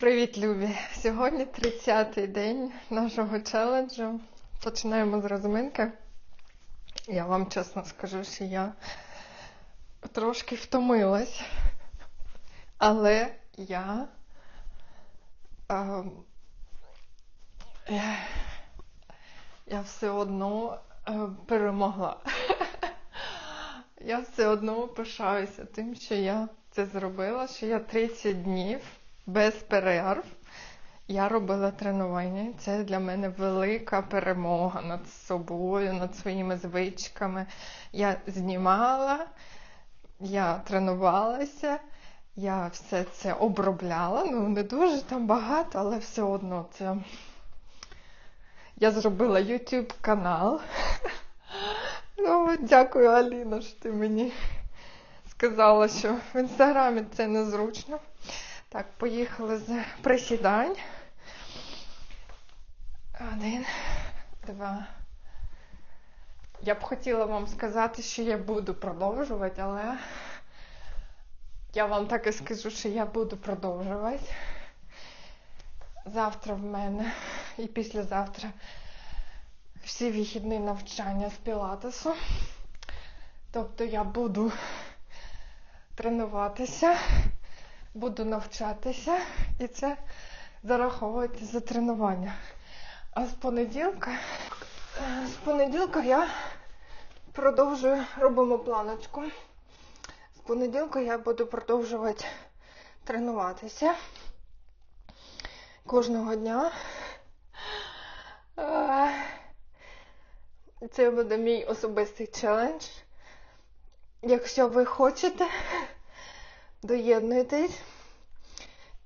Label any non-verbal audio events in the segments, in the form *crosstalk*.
Привіт, любі! Сьогодні 30-й день нашого челенджу. Починаємо з розминки. Я вам чесно скажу, що я трошки втомилась, але я, е, я, я все одно е, перемогла. Я все одно пишаюся тим, що я це зробила, що я 30 днів без перерв. Я робила тренування. Це для мене велика перемога над собою, над своїми звичками. Я знімала, я тренувалася, я все це обробляла. Ну, не дуже там багато, але все одно це. Я зробила YouTube канал. *laughs* Ну, дякую, Аліна, що ти мені сказала, що в інстаграмі це незручно. Так, поїхали з присідань. Один, два. Я б хотіла вам сказати, що я буду продовжувати, але я вам так і скажу, що я буду продовжувати. Завтра в мене і післязавтра всі вихідні навчання з пілатесу. Тобто я буду тренуватися, буду навчатися і це зараховується за тренування. А з понеділка, з понеділка я продовжую, робимо планочку. З понеділка я буду продовжувати тренуватися кожного дня. Це буде мій особистий челендж. Якщо ви хочете, доєднуйтесь.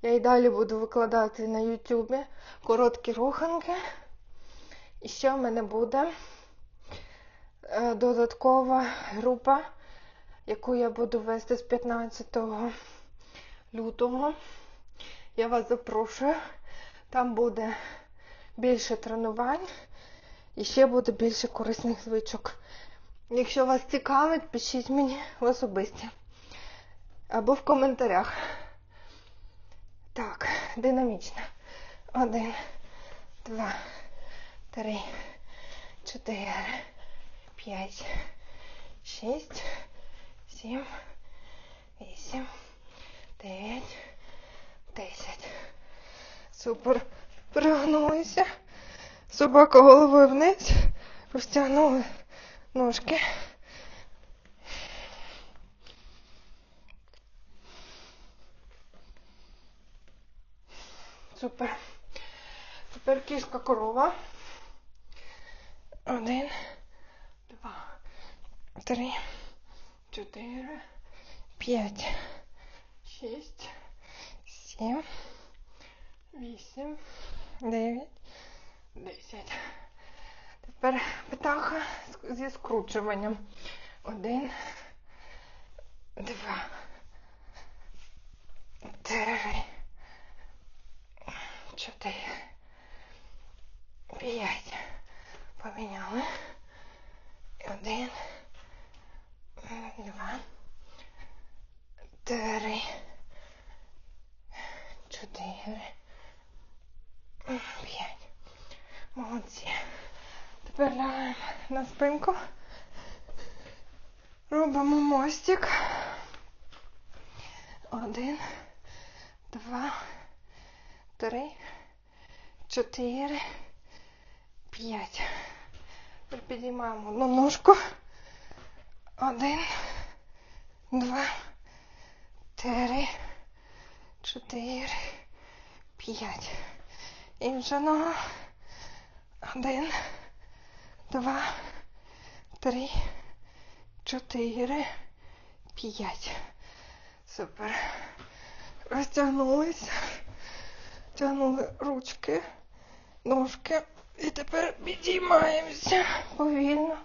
Я і далі буду викладати на Ютубі короткі руханки. І ще в мене буде е, додаткова група, яку я буду вести з 15 лютого. Я вас запрошую. Там буде більше тренувань і ще буде більше корисних звичок. Якщо вас цікавить, пишіть мені в особисті або в коментарях. Так, динамічно. Один, два, три, чотири, п'ять, шість, сім, вісім, дев'ять, десять. Супер. Перегнулися. Собака головою вниз. Розтягнули ножки. Супер. Тепер кішка корова. Один, два, три, чотири, п'ять, шість, сім, вісім, дев'ять, десять. Тепер птаха зі скручуванням. Один, два, три, чотири, п'ять. Поміняли. Один, два, три, чотири, п'ять. Молодці. Тепер лягаємо на спинку. Робимо мостик. Один, два, три, чотири, п'ять. Тепер підіймаємо одну ножку. Один, два, три, чотири, п'ять. Інша нога. Один, два, три, чотири, п'ять. Супер. Розтягнулись. Тягнули ручки, ножки. І тепер підіймаємося повільно.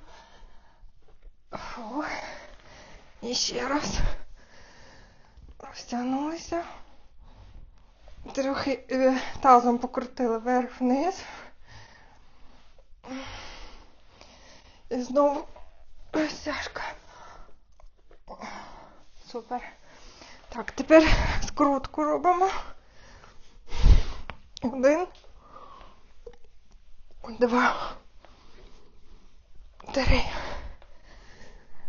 Фу. І ще раз. Розтягнулися. Трохи е, тазом покрутили вверх-вниз. І знову розтяжка. Супер. Так, тепер скрутку робимо. Один. Два. Три.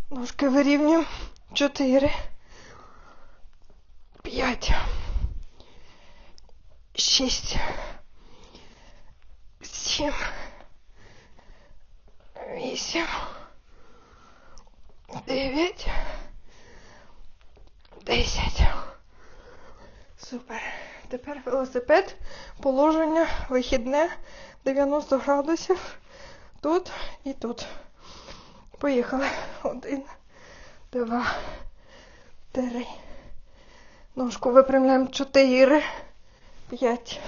Ножки вирівнюємо. Чотири. П'ять. Шість. Сім. Вісім. Дев'ять. Десять. Супер. Тепер велосипед. Положення вихідне 90 градусів. Тут і тут. Поїхали. Один, два, три. Ножку випрямляємо. Чотири, п'ять,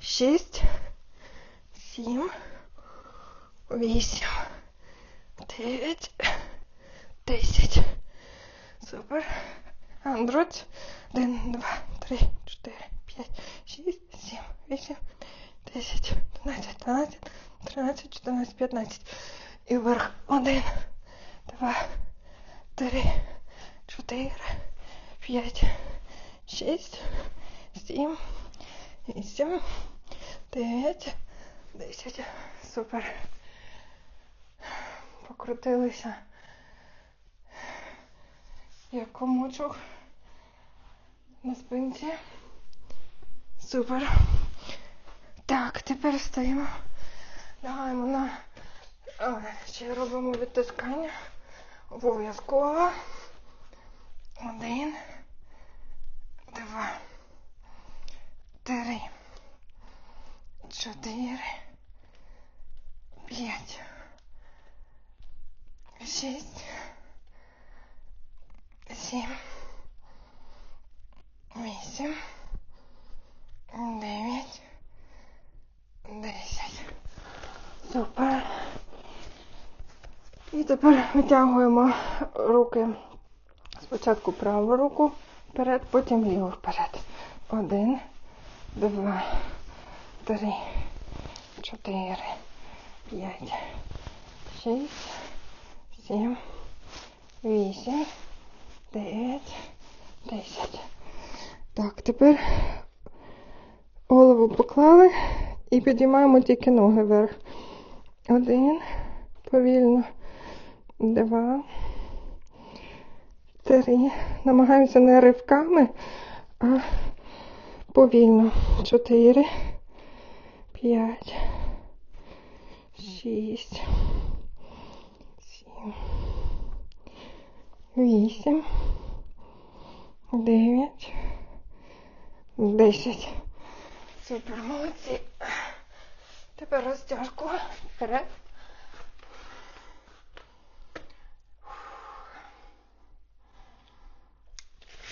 шість, сім, вісім, дев'ять, десять. Супер. Андрот. Один, два, три, чотири, п'ять, шість, сім, вісім, десять, одинадцять, дванадцять, тринадцять, чотирнадцять, п'ятнадцять. І вверх. Один, два, три, чотири, п'ять, шість, сім, вісім, дев'ять, десять. Супер. Покрутилися. Як комочок на спинці. Супер. Так, тепер стоїмо. Лягаємо на. А, ще робимо відтискання. Обов'язково. Один. Два. Три. Чотири. П'ять. Шість. Сім. Вісім. Дев'ять. Десять. Супер. І тепер витягуємо руки. Спочатку праву руку вперед, потім ліву вперед. Один, два, три, чотири, п'ять, шість, сім, вісім, дев'ять, десять. Так, тепер голову поклали і підіймаємо тільки ноги вверх. Один, повільно, два, три. Намагаємося не ривками, а повільно. Чотири, п'ять, шість, сім, вісім, дев'ять, десять. Супер, молодці. Тепер розтяжку вперед.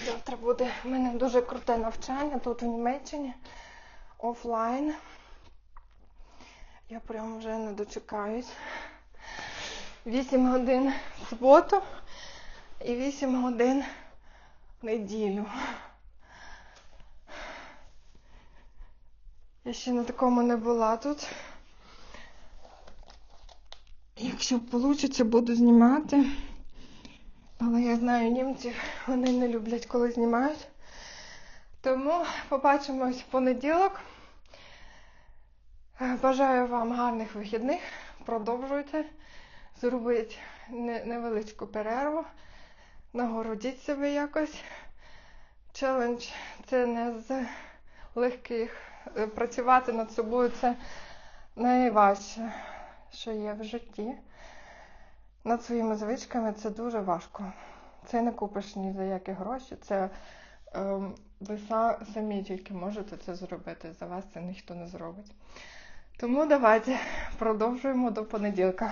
Завтра буде в мене дуже круте навчання тут у Німеччині офлайн. Я прям вже не дочекаюсь. 8 годин в суботу і 8 годин в неділю. Я ще на такому не була тут. Якщо вийде, буду знімати. Але я знаю німців, вони не люблять, коли знімають. Тому побачимось в понеділок. Е, Бажаю вам гарних вихідних. Продовжуйте. Зробіть невеличку перерву. Нагородіть себе якось. Челендж це не з легких. Е, Працювати над собою це найважче, що є в житті. Над своїми звичками це дуже важко. Це не купиш ні за які гроші. Це е, ви самі тільки можете це зробити. За вас це ніхто не зробить. Тому давайте продовжуємо до понеділка.